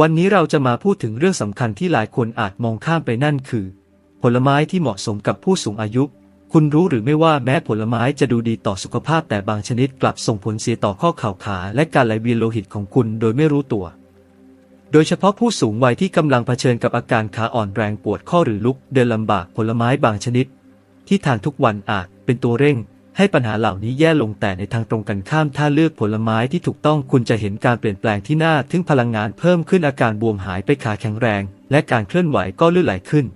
วันนี้เราจะมาพูดถึงเรื่องสำคัญที่หลายคนอาจมองข้ามไปนั่นคือ ผลไม้ที่เหมาะสมกับผู้สูงอายุ คุณรู้หรือไม่ว่าแม้ผลไม้จะดูดีต่อสุขภาพแต่บางชนิดกลับส่งผลเสียต่อข้อเข่าขาและการไหลเวียนโลหิตของคุณโดยไม่รู้ตัว โดยเฉพาะผู้สูงวัยที่กำลังเผชิญกับอาการขาอ่อนแรงปวดข้อหรือลุกเดินลำบากผลไม้บางชนิด ที่ทานทุกวันอาจเป็นตัวเร่ง ให้ปัญหาเหล่านี้แย่ลงแต่ในทางตรงกันข้ามถ้าเลือกผลไม้ที่ถูกต้องคุณจะเห็นการเปลี่ยนแปลงที่น่าทึ่งพลังงานเพิ่มขึ้นอาการบวมหายไปขาแข็งแรง และการเคลื่อนไหวก็ลื่นไหลขึ้น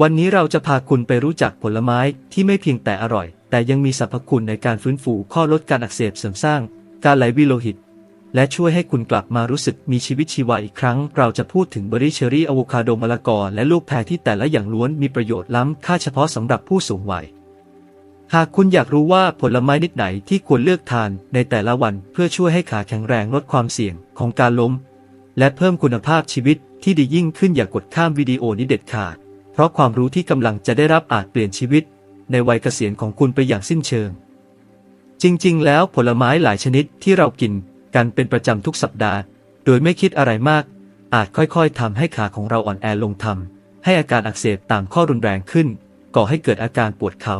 วันนี้เราจะพาคุณไปรู้จักผลไม้ที่ไม่เพียงแต่อร่อย แต่ยังมีสรรพคุณในการฟื้นฟูข้อลดการอักเสบเสริมสร้าง การไหลวียนโลหิต และช่วยให้คุณกลับมารู้สึกมีชีวิตชีวาอีกครั้ง เราจะพูดถึงเบอร์รี่เชอรี่อะโวคาโดมะละกอและลูกแพรที่แต่ละอย่างล้วนมีประโยชน์ล้ำค่าเฉพาะสำหรับผู้สูงวัย หากคุณอยากรู้ว่าผลไม้นิดไหนที่ควรเลือกทานในแต่ละวันเพื่อช่วยให้ขาแข็งแรงลดความเสี่ยงของการล้ม และเพิ่มคุณภาพชีวิตที่ดียิ่งขึ้นอย่ากดข้ามวิดีโอนี้เด็ดขาด เพราะความรู้ที่กำลังจะได้รับอาจเปลี่ยนชีวิต ในวัยเกษียณของคุณไปอย่างสิ้นเชิง จริงๆ แล้วผลไม้หลายชนิดที่เรากินกันเป็นประจำทุกสัปดาห์ โดยไม่คิดอะไรมาก อาจค่อยๆทำให้ขาของเราอ่อนแอลงทำให้อาการอักเสบตามข้อรุนแรงขึ้น ก่อให้เกิดอาการปวดเข่า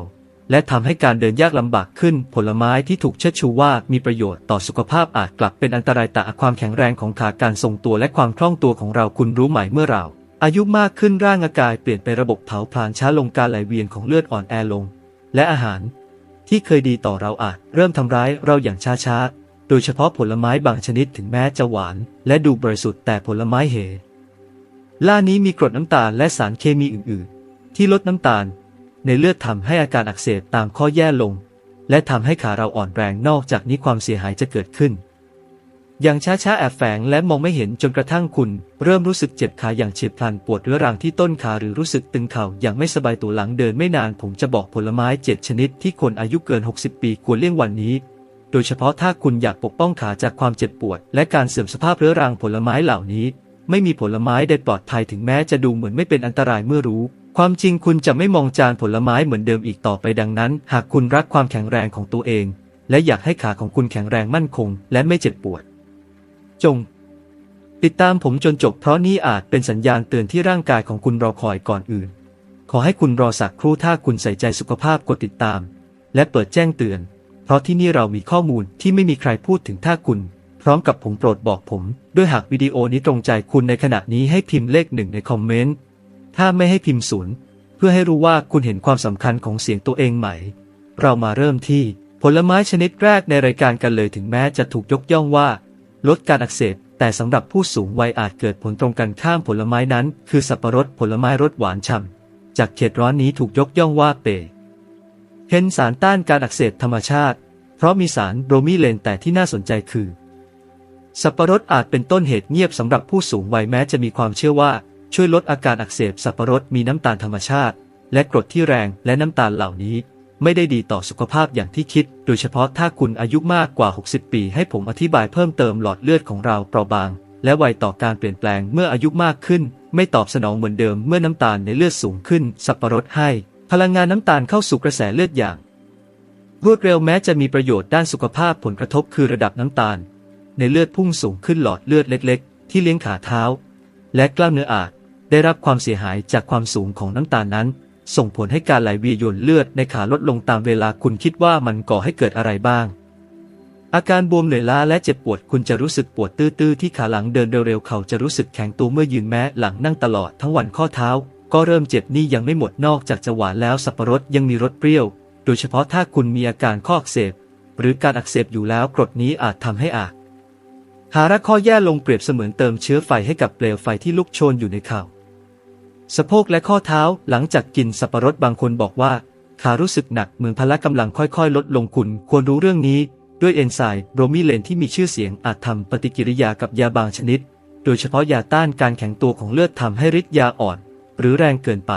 และทำให้การเดินยากลำบากขึ้น ผลไม้ที่ถูกเชิดชูว่ามีประโยชน์ต่อสุขภาพอาจกลับเป็นอันตรายต่อความแข็งแรงของขาการทรงตัวและความคล่องตัวของเราคุณรู้ไหมเมื่อเรา อายุมากขึ้นร่างกายเปลี่ยนไประบบเผาผลาญช้าลงการไหลเวียนของเลือดอ่อนแอลง และอาหาร ที่เคยดีต่อเราอาจเริ่มทำร้ายเราอย่างช้าๆ โดยเฉพาะผลไม้บางชนิดถึงแม้จะหวาน และดูบริสุทธิ์แต่ผลไม้เหล่านี้มีกรดน้ำตาลและสารเคมีอื่น ๆ ที่ลดน้ำตาล ในเลือดทำให้อาการอักเสบตามข้อแย่ลง และทำให้ขาเราอ่อนแรงนอกจากนี้ความเสียหายจะเกิดขึ้น อย่างช้าๆแอบแฝงและมองไม่เห็นจนกระทั่งคุณ เริ่มรู้สึกเจ็บขาอย่างเฉียบพลันปวดเรื้อรังที่ต้นขาหรือรู้สึกตึงเข่าอย่างไม่สบายตัวหลังเดินไม่นานผมจะบอกผลไม้เจ็ดชนิดที่คนอายุเกิน 60 ปีควรเลี่ยงวันนี้โดยเฉพาะถ้าคุณอยากปกป้องขาจากความเจ็บปวด และการเสื่อมสภาพเรื้อรังผลไม้เหล่านี้ ไม่มีผลไม้ใดปลอดภัยถึงแม้จะดูเหมือนไม่เป็นอันตรายเมื่อรู้ ความจริงคุณจะไม่มองจานผลไม้เหมือนเดิมอีกต่อไปดังนั้น หากคุณรักความแข็งแรงของตัวเอง และอยากให้ขาของคุณแข็งแรงมั่นคง และไม่เจ็บปวด จง ติดตามผมจนจบเพราะนี่อาจเป็นสัญญาณเตือนที่ร่างกายของคุณรอคอยก่อนอื่น ขอให้คุณรอสักครู่ถ้าคุณใส่ใจสุขภาพกดติดตาม และเปิดแจ้งเตือน เพราะที่นี่เรามีข้อมูลที่ไม่มีใครพูดถึงถ้าคุณ พร้อมกับผมโปรดบอกผม ด้วยหากวิดีโอนี้ตรงใจคุณในขณะนี้ให้พิมพ์เลขหนึ่งในคอมเมนต์ถ้าไม่ให้พิมพ์ศูนย์เพื่อให้รู้ว่าคุณเห็นความสำคัญของเสียงตัวเองไหม เรามาเริ่มที่ผลไม้ชนิดแรกในรายการกันเลยถึงแม้จะถูกยกย่องว่า ลดการอักเสบ แต่สำหรับผู้สูงวัยอาจเกิดผลตรงกันข้ามผลไม้นั้น คือสับปะรดผลไม้รสหวานฉ่ำจากเขตร้อนนี้ถูกยกย่องว่าเปเป็นสารต้านการอักเสบธรรมชาติ เพราะมีสารโบรมิเลนแต่ที่น่าสนใจคือ สับปะรดอาจเป็นต้นเหตุเงียบสำหรับผู้สูงวัยแม้จะมีความเชื่อว่า ช่วยลดอาการอักเสบสับปะรดมีน้ำตาลธรรมชาติ และกรดที่แรงและน้ำตาลเหล่านี้ ไม่ได้ดีต่อสุขภาพอย่างที่คิด โดยเฉพาะถ้าคุณอายุมากกว่า 60 ปี ให้ผมอธิบายเพิ่มเติมหลอดเลือดของเราเปราะบาง และไวต่อการเปลี่ยนแปลงเมื่ออายุมากขึ้น ไม่ตอบสนองเหมือนเดิมเมื่อน้ำตาลในเลือดสูงขึ้น สับปะรดให้ พลังงานน้ำตาลเข้าสู่กระแสเลือดอย่าง รวดเร็วแม้จะมีประโยชน์ด้านสุขภาพผลกระทบคือระดับน้ำตาล ในเลือดพุ่งสูงขึ้นหลอดเลือดเล็ก ๆ ที่เลี้ยงขาเท้า และกล้ามเนื้ออาจได้รับความเสียหายจากความสูงของน้ำตาลนั้น ส่งผลให้การไหลเวียนเลือดในขาลดลงตามเวลาคุณคิดว่ามันก่อให้เกิดอะไรบ้าง อาการบวมเหนื่อยล้าและเจ็บปวดคุณจะรู้สึกปวดตื้อๆที่ขาหลังเดินเร็วๆเขาจะรู้สึกแข็งตัวเมื่อยืนแม้หลังนั่งตลอดทั้งวันข้อเท้า ก็เริ่มเจ็บนี่ยังไม่หมดนอกจากจะหวานแล้วสับปะรดยังมีรสเปรี้ยว โดยเฉพาะถ้าคุณมีอาการข้ออักเสบหรือการอักเสบอยู่แล้วกรดนี้อาจทำให้อาจ หาระข้อแย่ลงเปรียบเสมือนเติมเชื้อไฟให้กับเปลวไฟที่ลุกโชนอยู่ในเข่าสะโพกและข้อเท้าหลังจากกินสับปะรดบางคนบอกว่า ขารู้สึกหนักเหมือนพละกำลังค่อยๆ ลดลงคุณควรรู้เรื่องนี้ ด้วยเอนไซม์โบรมิเลนที่มีชื่อเสียงอาจทำปฏิกิริยากับยาบางชนิด โดยเฉพาะยาต้านการแข็งตัวของเลือดทำให้ฤทธิ์ยาอ่อน หรือแรงเกินไป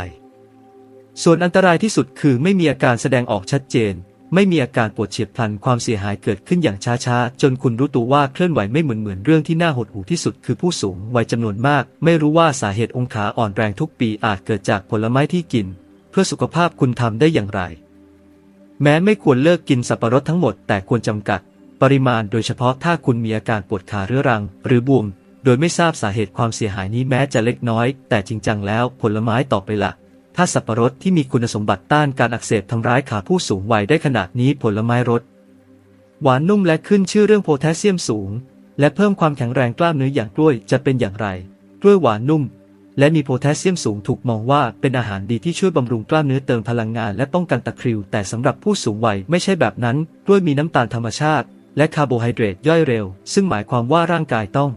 ส่วนอันตรายที่สุดคือไม่มีอาการแสดงออกชัดเจน ไม่มีอาการปวดเฉียบพลันความเสียหายเกิดขึ้นอย่างช้าๆ จนคุณรู้ตัวว่าเคลื่อนไหวไม่เหมือนเหมือนเรื่องที่น่าหดหู่ที่สุดคือผู้สูงวัยจำนวนมาก ไม่รู้ว่าสาเหตุองขาอ่อนแรงทุกปีอาจเกิดจากผลไม้ที่กิน เพื่อสุขภาพคุณทำได้อย่างไร แม้ไม่ควรเลิกกินสับปะรดทั้งหมดแต่ควรจำกัด ปริมาณโดยเฉพาะถ้าคุณมีอาการปวดขาเรื้อรัง หรือบวม โดยไม่ทราบสาเหตุความเสียหายนี้แม้จะเล็กน้อย แต่จริงจังแล้วผลไม้ต่อไปละ ถ้าสับปะรดที่มีคุณสมบัติต้านการอักเสบทำร้ายขาผู้สูงวัยได้ขนาดนี้ผลไม้รสหวานนุ่มและขึ้นชื่อเรื่องโพแทสเซียมสูง และเพิ่มความแข็งแรงกล้ามเนื้ออย่างกล้วยจะเป็นอย่างไร กล้วยหวานนุ่ม และมีโพแทสเซียมสูงถูกมองว่าเป็นอาหารดีที่ช่วยบำรุงกล้ามเนื้อเติมพลังงานและป้องกันตะคริว แต่สำหรับผู้สูงวัยไม่ใช่แบบนั้น กล้วยมีน้ำตาลธรรมชาติ และคาร์โบไฮเดรตย่อยเร็ว ซึ่งหมายความว่าร่างกายต้อง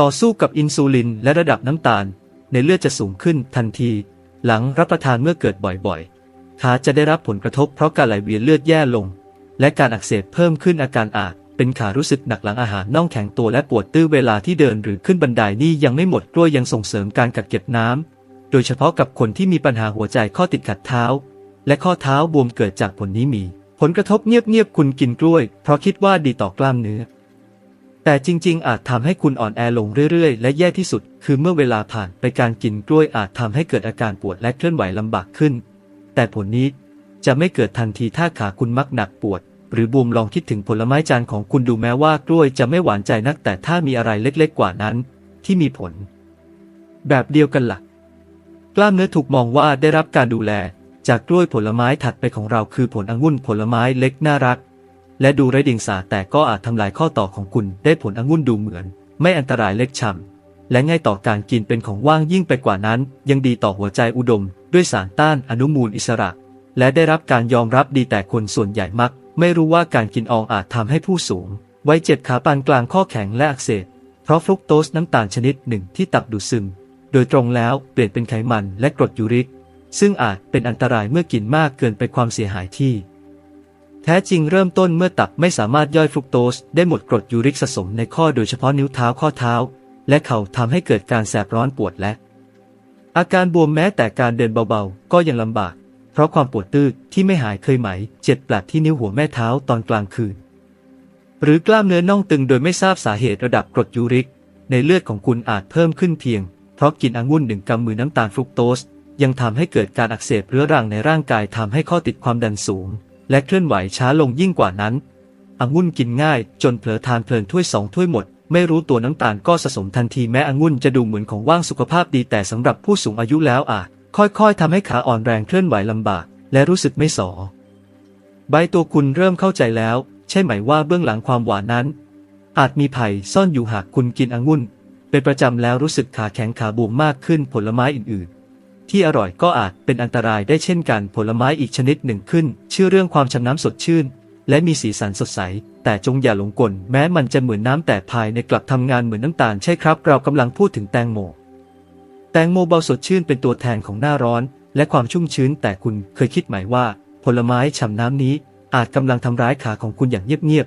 ต่อสู้กับอินซูลินและระดับน้ำตาล ในเลือดจะสูงขึ้นทันที หลังรับประทานเมื่อเกิดบ่อยๆ ขาจะได้รับผลกระทบเพราะการไหลเวียนเลือดแย่ลง และการอักเสบเพิ่มขึ้นอาการอาจเป็นขารู้สึกหนักหลังอาหารน่องแข็งตัวและปวดตื้อเวลาที่เดินหรือขึ้นบันไดนี่ยังไม่หมดกล้วยยังส่งเสริมการกักเก็บน้ำโดยเฉพาะกับคนที่มีปัญหาหัวใจข้อติดขัดเท้า และข้อเท้าบวมเกิดจากผลนี้มี ผลกระทบเงียบๆคุณกินกล้วย เพราะคิดว่าดีต่อกล้ามเนื้อ แต่จริงๆ อาจทำให้คุณอ่อนแอลงเรื่อยๆ และแย่ที่สุด คือเมื่อเวลาผ่านไปการกินกล้วยอาจทำให้เกิดอาการปวดและเคลื่อนไหวลำบากขึ้น แต่ผลนี้จะไม่เกิดทันทีถ้าขาคุณมักหนักปวด หรือบวมลองคิดถึงผลไม้จานของคุณดูแม้ว่ากล้วยจะไม่หวานใจนักแต่ถ้ามีอะไรเล็กๆ กว่านั้น ที่มีผล แบบเดียวกันละ่ะ กล้ามเนื้อถูกมองว่าได้รับการดูแล จากกล้วยผลไม้ถัดไปของเราคือผลองุ่นผลไม้เล็กน่ารัก และดูไร้เดียงสาแต่ก็อาจทำลายข้อต่อของคุณได้ผลองุ่นดูเหมือน ไม่อันตรายเล็กฉ่ำและง่ายต่อการกินเป็นของว่างยิ่งไปกว่านั้น ยังดีต่อหัวใจอุดม ด้วยสารต้านอนุมูลอิสระ และได้รับการยอมรับดีแต่คนส่วนใหญ่มัก ไม่รู้ว่าการกินอองอาจทำให้ผู้สูง ไว้เจ็บขาปานกลางข้อแข็งและอักเสบเพราะฟรุกโตสน้ำตาลชนิดหนึ่งที่ตับดูดซึม โดยตรงแล้วเปลี่ยนเป็นไขมันและกรดยูริก ซึ่งอาจเป็นอันตรายเมื่อกินมากเกินไปความเสียหายที่ แท้จริงเริ่มต้นเมื่อตับไม่สามารถย่อยฟรุกโตสได้หมดกรดยูริกสะสมในข้อโดยเฉพาะนิ้วเท้าข้อเท้า และเข่าทำให้เกิดการแสบร้อนปวดและ อาการบวมแม้แต่การเดินเบาๆ ก็ยังลำบาก เพราะความปวดตื้อที่ไม่หายเคยไหม เจ็บแปลบที่นิ้วหัวแม่เท้าตอนกลางคืน หรือกล้ามเนื้อน่องตึงโดยไม่ทราบสาเหตุระดับกรดยูริก ในเลือดของคุณอาจเพิ่มขึ้นเพียง เพราะกินองุ่นหนึ่งกำมือน้ำตาลฟรุกโตสยังทำให้เกิดการอักเสบเรื้อรังในร่างกายทำให้ข้อติดความดันสูง และเคลื่อนไหวช้าลงยิ่งกว่านั้นองุ่นกินง่าย จนเผลอทานเพลินถ้วยสองถ้วยหมด ไม่รู้ตัวน้ำตาลก็สะสมทันทีแม้องุ่นจะดูเหมือนของว่างสุขภาพดีแต่สำหรับผู้สูงอายุแล้วอาจค่อยๆทำให้ขาอ่อนแรงเคลื่อนไหวลำบาก และรู้สึกไม่สอ ใบตัวคุณเริ่มเข้าใจแล้ว ใช่ไหมว่าเบื้องหลังความหวานนั้น อาจมีภัยซ่อนอยู่หากคุณกินองุ่น เป็นประจำแล้วรู้สึกขาแข็งขาบวมมากขึ้นผลไม้อื่นๆ ที่อร่อยก็อาจเป็นอันตรายได้เช่นกันผลไม้อีกชนิดหนึ่งขึ้น ชื่อเรื่องความฉ่ำน้ำสดชื่น และมีสีสันสดใส แต่จงอย่าหลงกล แม้มันจะเหมือนน้ำแต่ภายในกลับทำงานเหมือนน้ำตาลใช่ครับ เรากำลังพูดถึงแตงโม แตงโมเบาสดชื่นเป็นตัวแทนของหน้าร้อน และความชุ่มชื้น แต่คุณเคยคิดไหมว่า ผลไม้ฉ่ำน้ำนี้ อาจกำลังทำร้ายขาของคุณอย่างเงียบ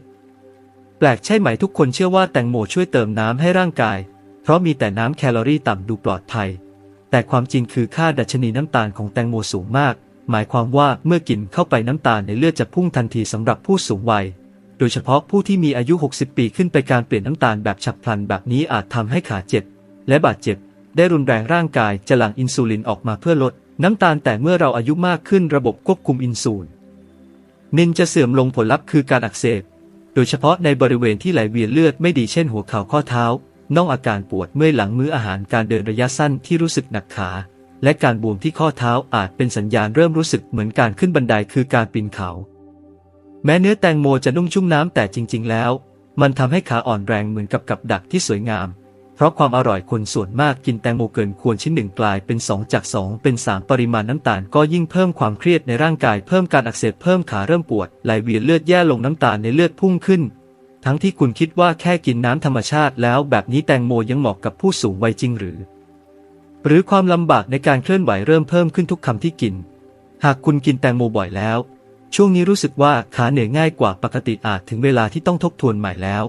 ๆแปลกใช่ไหมทุกคนเชื่อว่าแตงโมช่วยเติมน้ำให้ร่างกาย เพราะมีแต่น้ำแคลอรี่ต่ำดูปลอดภัย แต่ความจริงคือค่าดัชนีน้ำตาลของแตงโมสูงมาก หมายความว่าเมื่อกินเข้าไปน้ำตาลในเลือดจะพุ่งทันทีสำหรับผู้สูงวัย โดยเฉพาะผู้ที่มีอายุ 60 ปีขึ้นไปการเปลี่ยนน้ำตาลแบบฉับพลันแบบนี้อาจทำให้ขาเจ็บ และบาดเจ็บ ได้รุนแรงร่างกายจะหลั่งอินซูลินออกมาเพื่อลด น้ำตาลแต่เมื่อเราอายุมากขึ้นระบบควบคุมอินซูลินนินจะเสื่อมลงผลลัพธ์คือการอักเสบ โดยเฉพาะในบริเวณที่ไหลเวียนเลือดไม่ดีเช่นหัวเข่าข้อเท้า น่องอาการปวดเมื่อยหลังมื้ออาหารการเดินระยะสั้นที่รู้สึกหนักขา และการบวมที่ข้อเท้าอาจเป็นสัญญาณเริ่มรู้สึกเหมือนการขึ้นบันไดคือการปีนเขา แม้เนื้อแตงโมจะนุ่มชุ่มน้ำแต่จริง ๆ แล้ว มันทำให้ขาอ่อนแรงเหมือนกับกับดักที่สวยงาม เพราะความอร่อยคนส่วนมากกินแตงโมเกินควรชิ้นหนึ่งกลายเป็น 2 จาก 2 เป็น 3 ปริมาณน้ำตาลก็ยิ่งเพิ่มความเครียดในร่างกายเพิ่มการอักเสบเพิ่มขาเริ่มปวดไหลเวียนเลือดแย่ลงน้ำตาลในเลือดพุ่งขึ้น ทั้งที่คุณคิดว่าแค่กินน้ำธรรมชาติแล้วแบบนี้แตงโมยังเหมาะกับผู้สูงวัยจริงหรือ หรือความลำบากในการเคลื่อนไหวเริ่มเพิ่มขึ้นทุกคำที่กิน หากคุณกินแตงโมบ่อยแล้ว ช่วงนี้รู้สึกว่าขาเหนื่อยง่ายกว่าปกติอาจถึงเวลาที่ต้องทบทวนใหม่แล้ว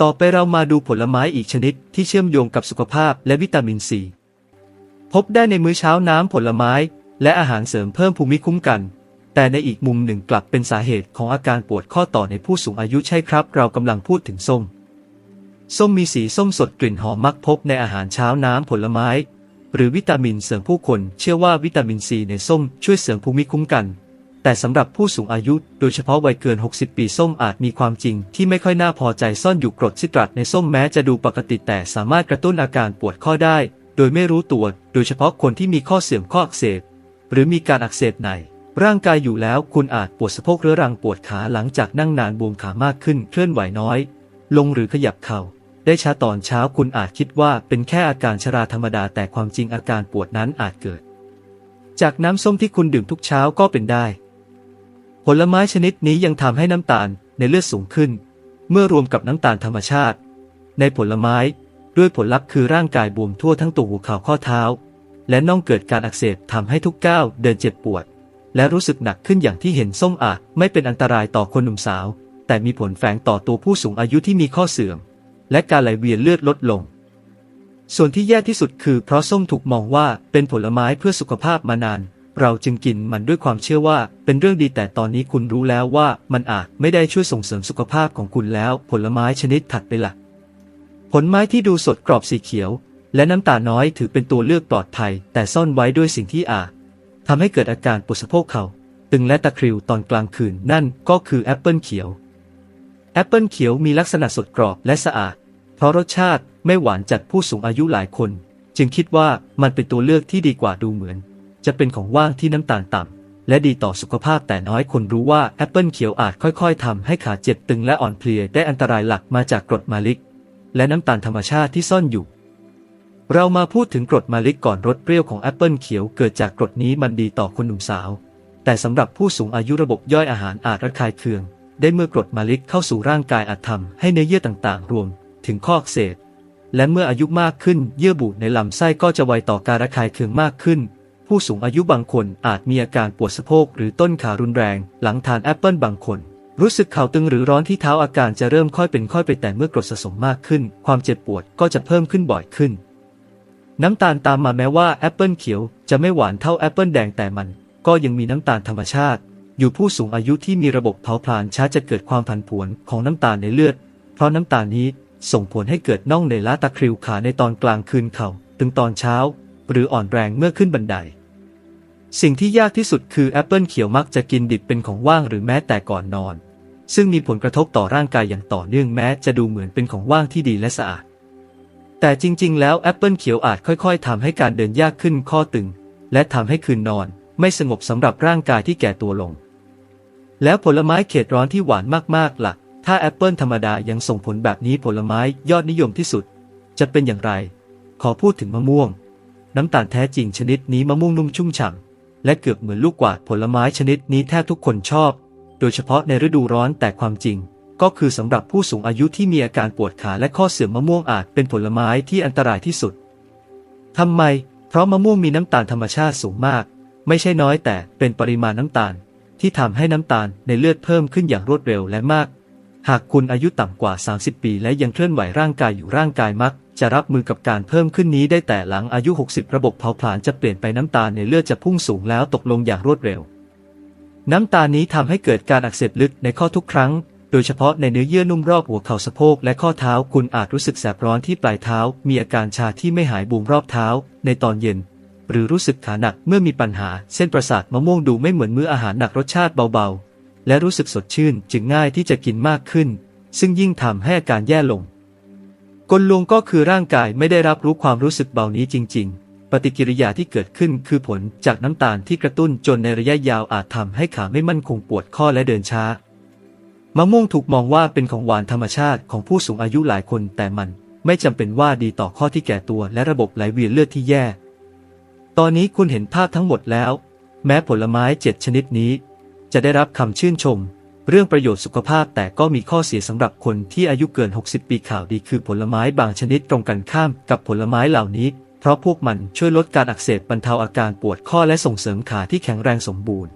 ต่อไปเรามาดูผลไม้อีกชนิดที่เชื่อมโยงกับสุขภาพและวิตามินซีพบได้ในมื้อเช้าน้ำผลไม้ และอาหารเสริมเพิ่มภูมิคุ้มกัน แต่ในอีกมุมหนึ่งกลับเป็นสาเหตุของอาการปวดข้อต่อในผู้สูงอายุใช่ครับ เรากำลังพูดถึงส้ม ส้มมีสีส้มสดกลิ่นหอมมักพบในอาหารเช้าน้ำผลไม้ หรือวิตามินเสริมผู้คน เชื่อว่าวิตามินซีในส้มช่วยเสริมภูมิคุ้มกัน แต่สำหรับผู้สูงอายุ โดยเฉพาะวัยเกิน 60 ปีส้มอาจมีความจริง ที่ไม่ค่อยน่าพอใจซ่อนอยู่กรดซิตรัสในส้มแม้จะดูปกติแต่สามารถกระตุ้นอาการปวดข้อได้ โดยไม่รู้ตัว โดยเฉพาะคนที่มีข้อเสื่อมข้ออักเสบหรือมีการอักเสบใน ร่างกายอยู่แล้วคุณอาจปวดสะโพกเรื้อรังปวดขาหลังจากนั่งนานบวมขามากขึ้นเคลื่อนไหวน้อย ลงหรือขยับเข่า ได้ช้าตอนเช้าคุณอาจคิดว่าเป็นแค่อาการชราธรรมดาแต่ความจริงอาการปวดนั้นอาจเกิด จากน้ำส้มที่คุณดื่มทุกเช้าก็เป็นได้ ผลไม้ชนิดนี้ยังทำให้น้ำตาลในเลือดสูงขึ้น เมื่อรวมกับน้ำตาลธรรมชาติ ในผลไม้ด้วยผลลัพธ์คือร่างกายบวมทั่วทั้งตัวหัวเข่าข้อเท้า และน่องเกิดการอักเสบทำให้ทุกก้าวเดินเจ็บปวด และรู้สึกหนักขึ้นอย่างที่เห็นส้มอาจไม่เป็นอันตรายต่อคนหนุ่มสาว แต่มีผลแฝงต่อตัวผู้สูงอายุที่มีข้อเสื่อม และการไหลเวียนเลือดลดลง ส่วนที่แย่ที่สุดคือเพราะส้มถูกมองว่าเป็นผลไม้เพื่อสุขภาพมานาน เราจึงกินมันด้วยความเชื่อว่าเป็นเรื่องดีแต่ตอนนี้คุณรู้แล้วว่ามันอาจไม่ได้ช่วยส่งเสริมสุขภาพของคุณแล้ว ผลไม้ชนิดถัดไปละผลไม้ที่ดูสดกรอบสีเขียว และน้ำตาลน้อยถือเป็นตัวเลือกปลอดภัย แต่ซ่อนไว้ด้วยสิ่งที่อาจ ทำให้เกิดอาการปวดสะโพกเข่าตึงและตะคริวตอนกลางคืนนั่นก็คือแอปเปิลเขียว แอปเปิลเขียวมีลักษณะสดกรอบและสะอาด เพราะรสชาติไม่หวานจัดผู้สูงอายุหลายคน จึงคิดว่ามันเป็นตัวเลือกที่ดีกว่าดูเหมือน จะเป็นของว่างที่น้ำตาลต่ำและดีต่อสุขภาพแต่น้อยคนรู้ว่าแอปเปิลเขียวอาจค่อยๆทำให้ขาเจ็บตึงและอ่อนเพลียได้อันตรายหลักมาจากกรดมาลิก และน้ำตาลธรรมชาติที่ซ่อนอยู่ เรามาพูดถึงกรดมาลิกก่อนรสเปรี้ยวของแอปเปิลเขียวเกิดจากกรดนี้มันดีต่อคนหนุ่มสาว แต่สำหรับผู้สูงอายุระบบย่อยอาหารอาจระคายเคือง ได้เมื่อกรดมาลิกเข้าสู่ร่างกายอาจทำให้เนื้อเยื่อต่างๆ รวม ถึงข้ออักเสบและเมื่ออายุมากขึ้นเยื่อบุในลำไส้ก็จะไวต่อการระคายเคืองมากขึ้น ผู้สูงอายุบางคนอาจมีอาการปวดสะโพกหรือต้นขารุนแรง หลังทานแอปเปิลบางคน รู้สึกเข่าตึงหรือร้อนที่เท้าอาการจะเริ่มค่อยเป็นค่อยไปแต่เมื่อกรดสะสมมากขึ้น ความเจ็บปวดก็จะเพิ่มขึ้นบ่อยขึ้น น้ำตาลตามมาแม้ว่าแอปเปิลเขียวจะไม่หวานเท่าแอปเปิลแดงแต่มัน ก็ยังมีน้ำตาลธรรมชาติ อยู่ผู้สูงอายุที่มีระบบเผาผลาญช้าจะเกิดความผันผวนของน้ำตาลในเลือด เพราะน้ำตาลนี้ส่งผลให้เกิดน่องในล้าตะคริวขาในตอนกลางคืนเข่าตึงตอนเช้า หรืออ่อนแรงเมื่อขึ้นบันได สิ่งที่ยากที่สุดคือแอปเปิลเขียวมักจะกินดิบเป็นของว่างหรือแม้แต่ก่อนนอน ซึ่งมีผลกระทบต่อร่างกายอย่างต่อเนื่องแม้จะดูเหมือนเป็นของว่างที่ดีและสะอาด แต่จริง ๆ แล้วแอปเปิลเขียวอาจค่อย ๆทำให้การเดินยากขึ้นข้อตึง และทำให้คืนนอนไม่สงบสำหรับร่างกายที่แก่ตัวลง แล้วผลไม้เขตร้อนที่หวานมากๆล่ะ ถ้าแอปเปิลธรรมดายังส่งผลแบบนี้ผลไม้ยอดนิยมที่สุด จะเป็นอย่างไร ขอพูดถึงมะม่วง น้ำตาลแท้จริงชนิดนี้มะม่วงนุ่มชุ่มฉ่ำและเกือบเหมือนลูกกวาดผลไม้ชนิดนี้แทบทุกคนชอบ โดยเฉพาะในฤดูร้อนแต่ความจริง ก็คือสำหรับผู้สูงอายุที่มีอาการปวดขาและข้อเสื่อมมะม่วงอาจเป็นผลไม้ที่อันตรายที่สุดทำไม เพราะมะม่วงมีน้ำตาลธรรมชาติสูงมาก ไม่ใช่น้อยแต่เป็นปริมาณน้ำตาล ที่ทำให้น้ำตาลในเลือดเพิ่มขึ้นอย่างรวดเร็วและมาก หากคุณอายุต่ำกว่า 30 ปี และยังเคลื่อนไหวร่างกายอยู่ร่างกายมัก จะรับมือกับการเพิ่มขึ้นนี้ได้แต่หลังอายุ 60 ระบบเผาผลาญจะเปลี่ยนไปน้ำตาลในเลือดจะพุ่งสูงแล้วตกลงอย่างรวดเร็ว น้ำตาลนี้ทำให้เกิดการอักเสบลึกในข้อทุกครั้ง โดยเฉพาะในเนื้อเยื่อนุ่มรอบหัวเข่าสะโพกและข้อเท้าคุณอาจรู้สึกแสบร้อนที่ปลายเท้า มีอาการชาที่ไม่หายบูมรอบเท้า ในตอนเย็น หรือรู้สึกขาหนักเมื่อมีปัญหา เส้นประสาทมะม่วงดูไม่เหมือนมื้ออาหารหนักรสชาติเบาๆ และรู้สึกสดชื่นจึงง่ายที่จะกินมากขึ้น ซึ่งยิ่งทำให้อาการแย่ลง กลลวงก็คือร่างกายไม่ได้รับรู้ความรู้สึกเบานี้จริง ๆปฏิกิริยาที่เกิดขึ้นคือผลจากน้ำตาลที่กระตุ้นจนในระยะยาวอาจทำให้ขาไม่มั่นคงปวดข้อและเดินช้า มะม่วงถูกมองว่าเป็นของหวานธรรมชาติของผู้สูงอายุหลายคน แต่มันไม่จำเป็นว่าดีต่อข้อที่แก่ตัวและระบบไหลเวียนเลือดที่แย่ ตอนนี้คุณเห็นภาพทั้งหมดแล้ว แม้ผลไม้เจ็ดชนิดนี้ จะได้รับคำชื่นชม เรื่องประโยชน์สุขภาพแต่ก็มีข้อเสียสำหรับคนที่อายุเกิน 60 ปีข่าวดีคือผลไม้บางชนิดตรงกันข้ามกับผลไม้เหล่านี้ เพราะพวกมันช่วยลดการอักเสบบรรเทาอาการปวดข้อและส่งเสริมขาที่แข็งแรงสมบูรณ์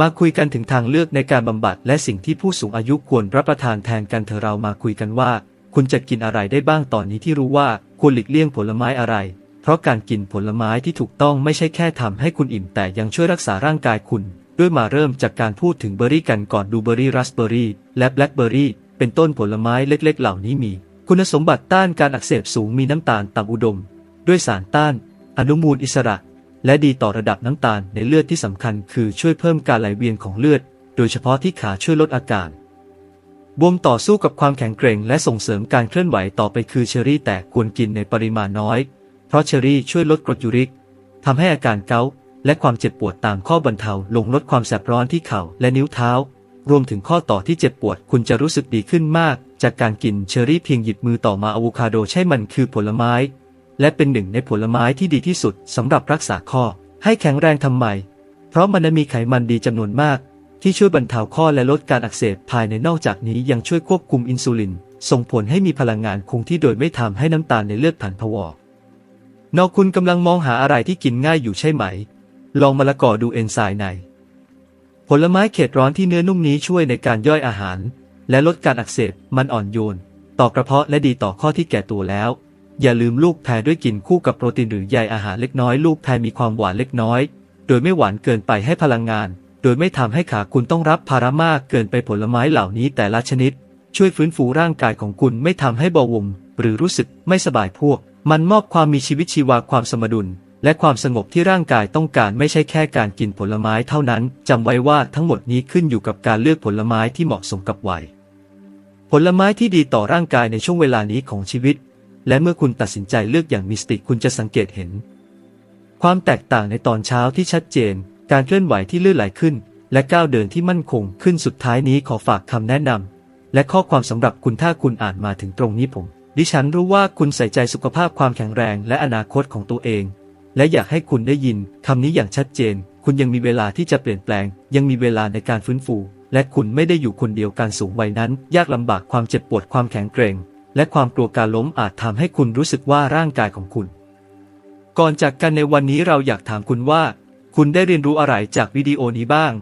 มาคุยกันถึงทางเลือกในการบำบัดและสิ่งที่ผู้สูงอายุควรรับประทานแทนกันเถอะเรามาคุยกันว่า คุณจะกินอะไรได้บ้างตอนนี้ที่รู้ว่าควรหลีกเลี่ยงผลไม้อะไร เพราะการกินผลไม้ที่ถูกต้องไม่ใช่แค่ทำให้คุณอิ่มแต่ยังช่วยรักษาร่างกายคุณ ด้วยมาเริ่มจากการพูดถึงเบอร์รี่กันก่อนดูเบอร์รี่ราสเบอร์รี่และแบล็คเบอร์รี่เป็นต้นผลไม้เล็กๆ เหล่านี้มี คุณสมบัติต้านการอักเสบสูงมีน้ำตาลต่ำอุดม ด้วยสารต้าน อนุมูลอิสระ และดีต่อระดับน้ำตาลในเลือดที่สำคัญคือช่วยเพิ่มการไหลเวียนของเลือด โดยเฉพาะที่ขาช่วยลดอาการบวมต่อสู้กับความแข็งแกร่งและส่งเสริมการเคลื่อนไหวต่อไปคือเชอรี่แต่ควรกินในปริมาณน้อย เพราะเชอรี่ช่วยลดกรดยูริกทำให้อาการเกาและความเจ็บปวดตามข้อบรรเทาลงลดความแสบร้อนที่เข่าและนิ้วเท้า รวมถึงข้อต่อที่เจ็บปวดคุณจะรู้สึกดีขึ้นมาก จากการกินเชอรี่เพียงหยิบมือต่อมาอะโวคาโดใช่มันคือผลไม้ และเป็นหนึ่งในผลไม้ที่ดีที่สุดสำหรับรักษาข้อ ให้แข็งแรงทำไม เพราะมันมีไขมันดีจำนวนมาก ที่ช่วยบรรเทาข้อและลดการอักเสบภายในนอกจากนี้ยังช่วยควบคุมอินซูลิน ส่งผลให้มีพลังงานคงที่โดยไม่ทำให้น้ำตาลในเลือดผันผวอนอกคุณกำลังมองหาอะไรที่กินง่ายอยู่ใช่ไหม ลองมะละกอดูเอนไซม์ในผลไม้เขตร้อนที่เนื้อนุ่มนี้ช่วยในการย่อยอาหาร และลดการอักเสบ มันอ่อนโยน ต่อกระเพาะและดีต่อข้อที่แก่ตัวแล้ว อย่าลืมลูกแพรด้วยกินคู่กับโปรตีนหรือใยอาหารเล็กน้อยลูกแพรมีความหวานเล็กน้อย โดยไม่หวานเกินไปให้พลังงาน โดยไม่ทำให้ขาคุณต้องรับภาระมากเกินไปผลไม้เหล่านี้แต่ละชนิด ช่วยฟื้นฟูร่างกายของคุณไม่ทำให้บวงหรือรู้สึกไม่สบายพวก มันมอบความมีชีวิตชีวาความสมดุล และความสงบที่ร่างกายต้องการไม่ใช่แค่การกินผลไม้เท่านั้นจำไว้ว่าทั้งหมดนี้ขึ้นอยู่กับการเลือกผลไม้ที่เหมาะสมกับวัยผลไม้ที่ดีต่อร่างกายในช่วงเวลานี้ของชีวิต และเมื่อคุณตัดสินใจเลือกอย่างมีสติคุณจะสังเกตเห็น ความแตกต่างในตอนเช้าที่ชัดเจน การเคลื่อนไหวที่ลื่นไหลขึ้น และก้าวเดินที่มั่นคงขึ้นสุดท้ายนี้ขอฝากคำแนะนำและข้อความสำหรับคุณถ้าคุณอ่านมาถึงตรงนี้ผม ดิฉันรู้ว่าคุณใส่ใจสุขภาพความแข็งแรงและอนาคตของตัวเอง และอยากให้คุณได้ยินคำนี้อย่างชัดเจน คุณยังมีเวลาที่จะเปลี่ยนแปลง ยังมีเวลาในการฟื้นฟูและคุณไม่ได้อยู่คนเดียวการสูงวัยนั้น ยากลำบากความเจ็บปวดความแข็งแกร่ง และความกลัวการล้มอาจทำให้คุณรู้สึกว่าร่างกายของคุณ ก่อนจากกันในวันนี้เราอยากถามคุณว่า คุณได้เรียนรู้อะไรจากวิดีโอนี้บ้าง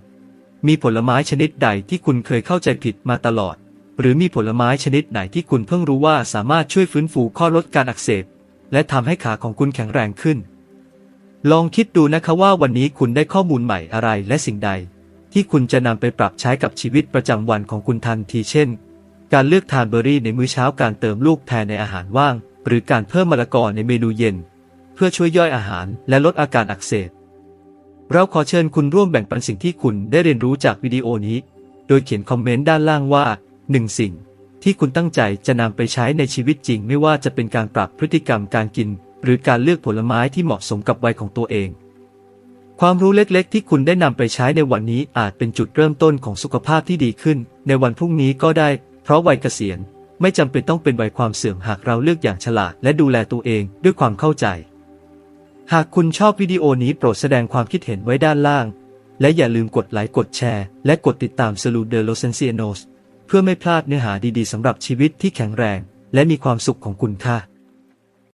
มีผลไม้ชนิดใดที่คุณเคยเข้าใจผิดมาตลอด หรือมีผลไม้ชนิดไหนที่คุณเพิ่งรู้ว่าสามารถช่วยฟื้นฟูข้อลดการอักเสบ และทำให้ขาของคุณแข็งแรงขึ้น ลองคิดดูนะคะว่าวันนี้คุณได้ข้อมูลใหม่อะไรและสิ่งใด ที่คุณจะนำไปปรับใช้กับชีวิตประจำวันของคุณทันทีเช่น การเลือกทานเบอร์รี่ในมื้อเช้าการเติมลูกแพรในอาหารว่าง หรือการเพิ่มมะละกอในเมนูเย็น เพื่อช่วยย่อยอาหารและลดอาการอักเสบเราขอเชิญคุณร่วมแบ่งปันสิ่งที่คุณได้เรียนรู้จากวิดีโอนี้ โดยเขียนคอมเมนต์ด้านล่างว่า 1 สิ่ง ที่คุณตั้งใจจะนำไปใช้ในชีวิตจริง ไม่ว่าจะเป็นการปรับพฤติกรรมการกิน หรือการเลือกผลไม้ที่เหมาะสมกับวัยของตัวเอง ความรู้เล็กๆ ที่คุณได้นำไปใช้ในวันนี้อาจเป็นจุดเริ่มต้นของสุขภาพที่ดีขึ้น ในวันพรุ่งนี้ก็ได้ เพราะวัยเกษียณไม่จำเป็นต้องเป็นวัยความเสื่อมหากเราเลือกอย่างฉลาดและดูแลตัวเองด้วยความเข้าใจ หากคุณชอบวิดีโอนี้โปรดแสดงความคิดเห็นไว้ด้านล่าง และอย่าลืมกดไลค์กดแชร์ และกดติดตาม s ลูเดโลเซนเซียโนสเพื่อไม่พลาดเนื้อหาดีๆสำหรับชีวิตที่แข็งแรง และมีความสุขของคุณค่ะ